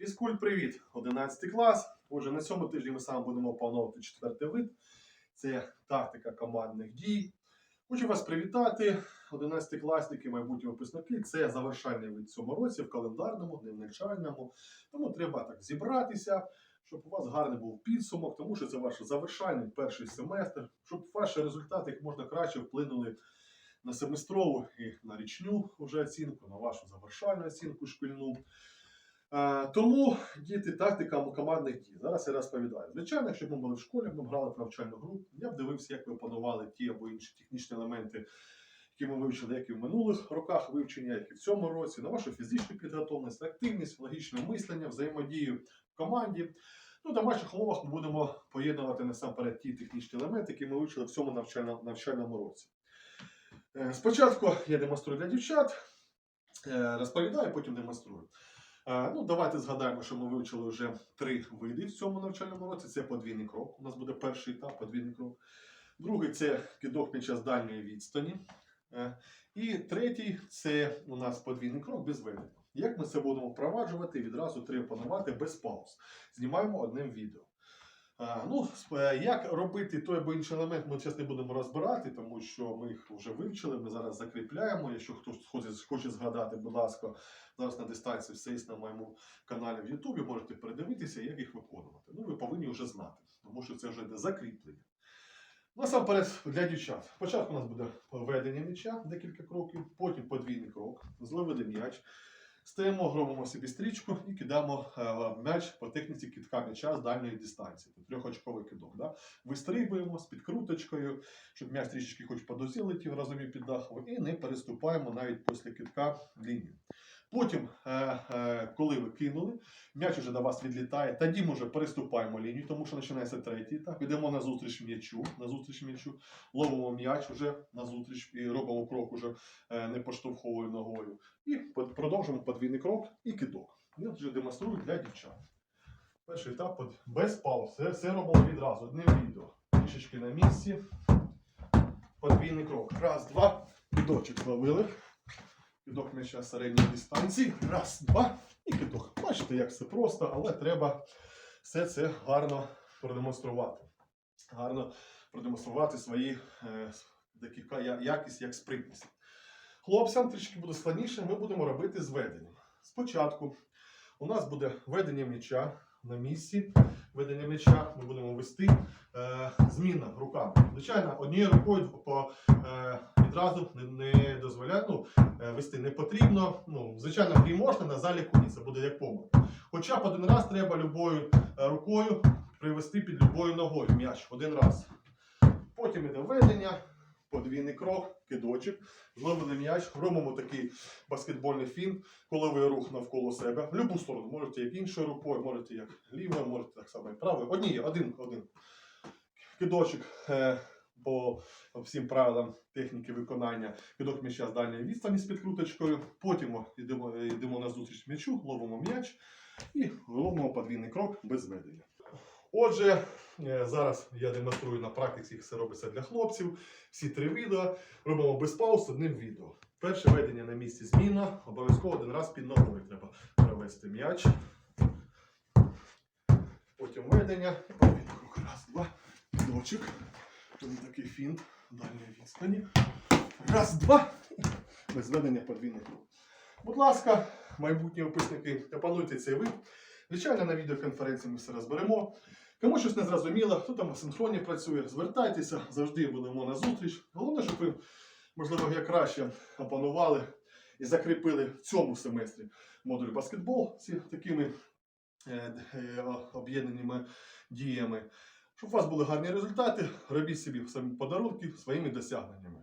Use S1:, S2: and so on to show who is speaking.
S1: Фізкульт, привіт! 11 клас. Отже, на цьому тижні ми саме будемо опановувати четвертий вид. Це тактика командних дій. Хочу вас привітати, 11 класники, майбутні випускники. Це завершальний вид цьому році в календарному, не в навчальному. Тому треба так зібратися, щоб у вас гарний був підсумок, тому що це ваш завершальний перший семестр, щоб ваші результати як можна краще вплинули на семестрову і на річну вже оцінку, на вашу завершальну оцінку шкільну. Е, Тому діти тактика командних дій. Зараз я розповідаю. Звичайно, якщо б ми були в школі, ми б грали в навчальну гру, я б дивився, як ви опанували ті або інші технічні елементи, які ми вивчили, як і в минулих роках вивчення, як і в цьому році, на вашу фізичну підготовленість, активність, логічне мислення, взаємодію в команді. Ну, в домашніх умовах ми будемо поєднувати насамперед ті технічні елементи, які ми вивчили в цьому навчальному, навчальному році. Е, Спочатку я демонструю для дівчат, е, розповідаю, потім демонструю. Е, Ну, давайте згадаємо, що ми вивчили вже три види в цьому навчальному році. Це подвійний крок. У нас буде перший етап, подвійний крок. Другий це кидок під час дальньої відстані. Е, І третій це у нас подвійний крок без ведення. Як ми це будемо впроваджувати, відразу три опанувати без пауз. Знімаємо одним відео. Ну, е, як робити той або інший елемент, ми зараз не будемо розбирати, тому що ми їх вже вивчили, ми зараз закріпляємо. Якщо хтось хоче згадати, будь ласка, зараз на дистанції все є на моєму каналі в Ютубі, можете передивитися, як їх виконувати. Ну, ви повинні вже знати, тому що це вже йде закріплення. Насамперед для дівчат. Спочатку у нас буде ведення м'яча, декілька кроків, потім подвійний крок, зловили м'яч. Стаємо, робимо собі стрічку і кидаємо е, м'яч по техніці кидка м'яча з дальньої дистанції. Трьохочковий кидок. Да? Вистрибуємо з підкруточкою, щоб м'яч трішечки хоч по дозі летів разом і під дахом, і не переступаємо навіть після кидка лінію. Потім, е, е, коли ви кинули, м'яч уже до вас відлітає, тоді ми вже переступаємо лінію, тому що починається третій етап. Йдемо на зустріч м'ячу, на зустріч м'ячу, ловимо м'яч уже на зустріч і робимо крок уже не поштовховою ногою. І продовжуємо подвійний крок і кидок. Я вже демонструю для дівчат. Перший етап без пауз. Це все робимо відразу, одним відео. Трішечки на місці. Подвійний крок. Раз, два. Кидочок зловили. Кидок м'яча середньої дистанції. Раз, два. І кидок. Бачите, як все просто, але треба все це гарно продемонструвати. Гарно продемонструвати свої е, якість як спритність. Хлопцям трішки буде складніше, ми будемо робити з веденням. Спочатку у нас буде ведення м'яча на місці. Ведення м'яча ми будемо вести е, змінна руками. Звичайно, однією рукою по, е, відразу не, не дозволяє, ну, е, вести не потрібно. Ну, звичайно, грі можна, на заліку ні, це буде як помилка. Хоча б один раз треба любою е, рукою привести під любою ногою м'яч один раз. Потім іде ведення, подвійний крок, кидочок, зловили м'яч, робимо такий баскетбольний фінт, коловий рух навколо себе. В будь-яку сторону. Можете як іншою рукою, можете як лівою, можете так само як правою. Однією, один, один. Кидочок е, по всім правилам техніки виконання. Кидок м'яча з дальньої відстані з підкруточкою. Потім йдемо, йдемо на зустріч м'ячу, ловимо м'яч і робимо подвійний крок без ведення. Отже, е, зараз я демонструю на практиці, як все робиться для хлопців. Всі три відео робимо без пауз одним відео. Перше ведення на місці зміна. Обов'язково один раз під ногою треба провести м'яч. Потім ведення. Раз, два. Кидочок. Потім такий фінт дальньої відстані. Раз, два. Без ведення подвійний крок. Будь ласка, майбутні випускники, опануйте цей вид. Звичайно, на відеоконференції ми все розберемо. Кому щось не зрозуміло, хто там в синхроні працює, звертайтеся, завжди будемо на зустріч. Головне, щоб ви, можливо, як краще опанували і закріпили в цьому семестрі модуль баскетбол з такими е, е, об'єднаними діями. Щоб у вас були гарні результати, робіть собі самі подарунки своїми досягненнями.